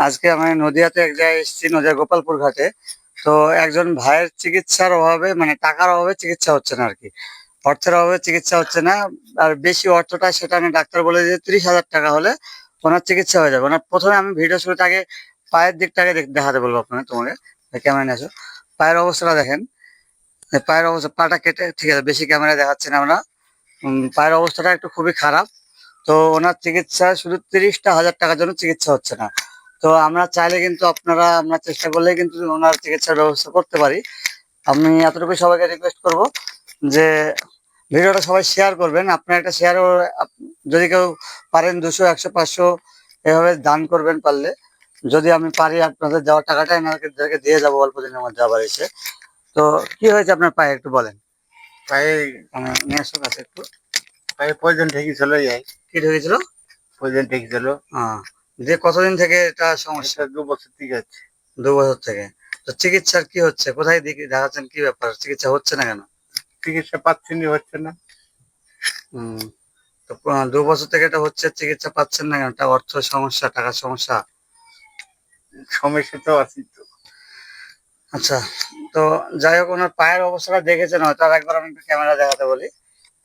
আজকে আমি নদিয়াতে এক জায়গায় এসেছি, নদিয়া গোপালপুর ঘাটে। তো একজন ভাইয়ের চিকিৎসার অভাবে মানে টাকার অভাবে চিকিৎসা হচ্ছে না আর কি অর্থের অভাবে চিকিৎসা হচ্ছে না, আর বেশি অর্থটা সেটা আমি ডাক্তার বলে যে ত্রিশ হাজার টাকা হলে ওনার চিকিৎসা হয়ে যাবে। ওনার প্রথমে আমি ভিডিও শুরুতে আগে পায়ের দিকটাকে দেখ- দেখাতে বলব আপনাকে, তোমাকে। ক্যামেরা আসো। পায়ের অবস্থাটা দেখেন। পায়ের অবস্থা, পাটা কেটে, ঠিক আছে, বেশি ক্যামেরা দেখাচ্ছি না আমরা। পায়ের অবস্থাটা একটু খুবই খারাপ। তো ওনার চিকিৎসা শুধু তিরিশটা হাজার টাকার জন্য চিকিৎসা হচ্ছে না। তো আমরা চাইলে কিন্তু আপনারা আমরা চেষ্টা করলে কিন্তু ওনার চিকিৎসার ব্যবস্থা করতে পারি। আমি এতটুকু সবাইকে রিকোয়েস্ট করব যে ভিডিওটা সবাই শেয়ার করবেন। আপনার একটা শেয়ার যদি কেউ পারেন দুশো একশো পাঁচশো এভাবে দান করবেন পারলে। যদি আমি পারি আপনাদের দেওয়ার টাকাটা এনাদেরকে দিয়ে যাব অল্প দিনের মধ্যে আবার এসে। তো কি হয়েছে আপনার পায়ে একটু বলেন। পায়ে মানে নিয়ে আসো কাছে একটু। পায়ে পয়জন ঠেকেছিল যাই কি ঢুকেছিল পয়জন ঠেকেছিল হ্যাঁ যে কতদিন থেকে এটা সমস্যা? দু বছর থেকে আছে দু বছর থেকে। তো চিকিৎসার কি হচ্ছে? কোথায় দিকে দেখাচ্ছেন কি ব্যাপার? চিকিৎসা হচ্ছে না কেন? চিকিৎসা পাচ্ছি না হচ্ছে না। হুম। তো দু বছর থেকে এটা হচ্ছে চিকিৎসা পাচ্ছেন না কেন? এটা অর্থ সমস্যা টাকার সমস্যা? সমস্যা তো আছে তো। আচ্ছা। তো যাই হোক ওনার পায়ের অবস্থাটা দেখেছেন হয়তো। আর একবার আমি একটু ক্যামেরা দেখাতে বলি।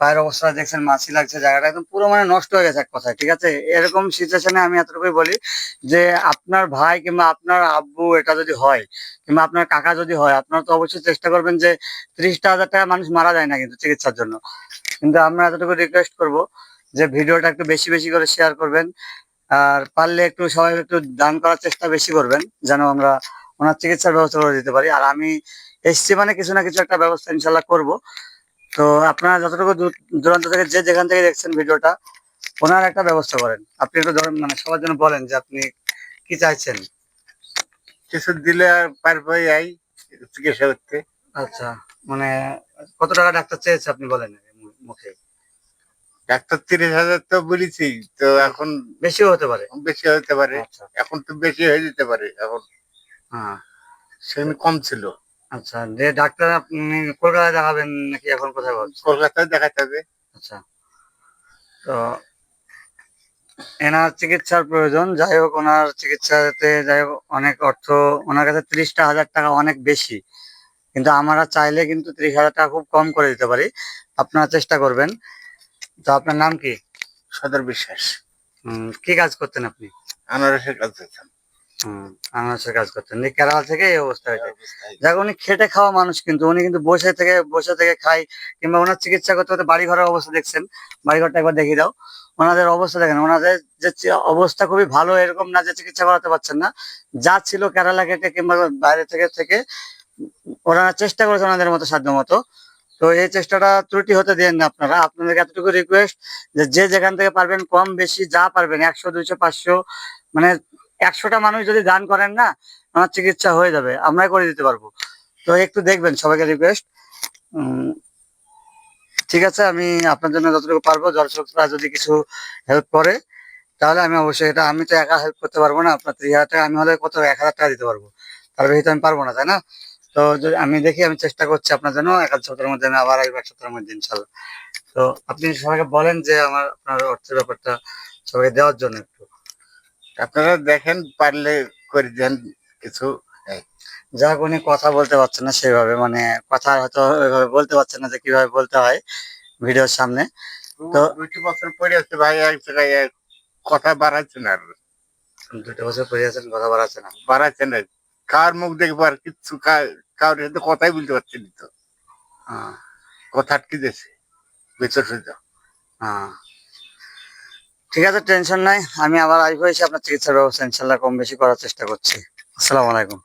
পায়ের অবস্থা দেখছেন, মাছি লাগছে, জায়গাটা একদম পুরো মানে নষ্ট হয়ে গেছে এক কথায়, ঠিক আছে? এরকম সিচুয়েশনে আমি এতটুকুই বলি যে, আপনার ভাই কিংবা আপনার আব্বু এটা যদি হয়, কিংবা আপনার কাকা যদি হয়, আপনারা তো অবশ্যই চেষ্টা করবেন যে ত্রিশটা হাজার টাকা মানুষ মারা যায় না কিন্তু চিকিৎসার জন্য। কিন্তু আমরা এতটুকু রিকোয়েস্ট করব যে ভিডিওটা একটু বেশি বেশি করে শেয়ার করবেন, আর পারলে একটু সবাই একটু দান করার চেষ্টা বেশি করবেন, যেন আমরা ওনার চিকিৎসার ব্যবস্থা করে দিতে পারি। আর আমি এসছি মানে কিছু না কিছু একটা ব্যবস্থা ইনশাল্লাহ করব। তো আপনারা যতটুকু দূর দূরান্ত থেকে যে যেখান থেকে দেখছেন ভিডিওটা ওনার একটা ব্যবস্থা করেন। আপনি একটু ধরেন মানে সবার জন্য বলেন যে আপনি কি চাইছেন। কিছু দিলে আর পারব যাই চিকিৎসা করতে। আচ্ছা। মানে কত টাকা ডাক্তার চেয়েছে আপনি বলেন মুখে? ডাক্তার তিরিশ হাজার তো বলেছি তো এখন বেশিও হতে পারে। বেশি হতে পারে। আচ্ছা। এখন তো বেশি হয়ে যেতে পারে এখন। হ্যাঁ। সেদিন কম ছিল। আচ্ছা যে ডাক্তার আপনি কলকাতায় দেখাবেন নাকি এখন কোথায় ভাবছেন? কলকাতায় দেখাতে হবে। আচ্ছা। তো এনার চিকিৎসার প্রয়োজন যাই হোক ওনার চিকিৎসাতে যাই হোক অনেক অর্থ ওনার কাছে ত্রিশটা হাজার টাকা অনেক বেশি। কিন্তু আমরা চাইলে কিন্তু ত্রিশ হাজার টাকা খুব কম করে দিতে পারি। আপনারা চেষ্টা করবেন। তো আপনার নাম কি? সদর বিশ্বাস। কি কাজ করতেন আপনি? আনারসের কাজ করতাম। হুম আনারসের কাজ করতেন। দিয়ে কেরালা থেকে এই অবস্থা হয়েছে। যাক উনি খেটে খাওয়া মানুষ কিন্তু উনি কিন্তু বসে থেকে বসে থেকে খায় কিংবা ওনার চিকিৎসা করতে করতে বাড়ি ঘরের অবস্থা দেখছেন। বাড়ি ঘরটা একবার দেখিয়ে দাও। ওনাদের অবস্থা দেখেন ওনাদের যে অবস্থা খুবই ভালো এরকম না যে চিকিৎসা করাতে পারছেন না। যা ছিল কেরালা কেটে কিংবা বাইরে থেকে থেকে ওনারা চেষ্টা করেছে ওনাদের মতো সাধ্য মতো তো এই চেষ্টাটা ত্রুটি হতে দেন না আপনারা। আপনাদেরকে এতটুকু রিকোয়েস্ট যে যে যেখান থেকে পারবেন কম বেশি যা পারবেন একশো দুইশো পাঁচশো মানে একশোটা মানুষ যদি দান করেন না আমার চিকিৎসা হয়ে যাবে। আমরাই করে দিতে পারব। তো একটু দেখবেন সবাইকে রিকোয়েস্ট ঠিক আছে, আমি আপনার জন্য যতটুকু পারব দর্শকরা যদি কিছু হেল্প করে, তাহলে আমি অবশ্যই এটা, আমি তো একা হেল্প করতে পারব না, আপনার ত্রিশ হাজার টাকা, আমি হলে কত, এক হাজার টাকা দিতে পারব। তার বেশি তো আমি পারব না, তাই না? তো আমি দেখি, আমি চেষ্টা করছি আপনার জন্য, এক সপ্তাহের মধ্যে আমি আবার এক সপ্তাহের মধ্যে, ইনশাল্লাহ। তো আপনি সবাইকে বলেন যে আমার, আপনার অর্থের ব্যাপারটা সবাইকে দেওয়ার জন্য একটু। আপনারা দেখেন পারলে করে দেন কিছু। যাক উনি কথা বলতে পারছেন না সেভাবে মানে কথা হয়তো ওইভাবে বলতে পারছেন না যে কীভাবে বলতে হয় ভিডিওর সামনে। তো- দুটি বছর পরে আছে ভাই এক জায়গায় কথা বাড়াচ্ছে না আর। দুটো বছর পরে আছেন কথা বাড়াচ্ছে না। বাড়াচ্ছে না। কার মুখ দেখবার কিচ্ছু কা- কারোর সাথে কথাই বলতে পারছি না তো। হ্যাঁ, কথা আটকে দিয়েছে বেচর সুদ্ধা হ্যাঁ। ঠিক আছে টেনশন নাই। আমি আবার আসব, এসে আপনার চিকিৎসার ব্যবস্থা ইনশাল্লাহ কম বেশি করার চেষ্টা করছি। আসসালামু আলাইকুম।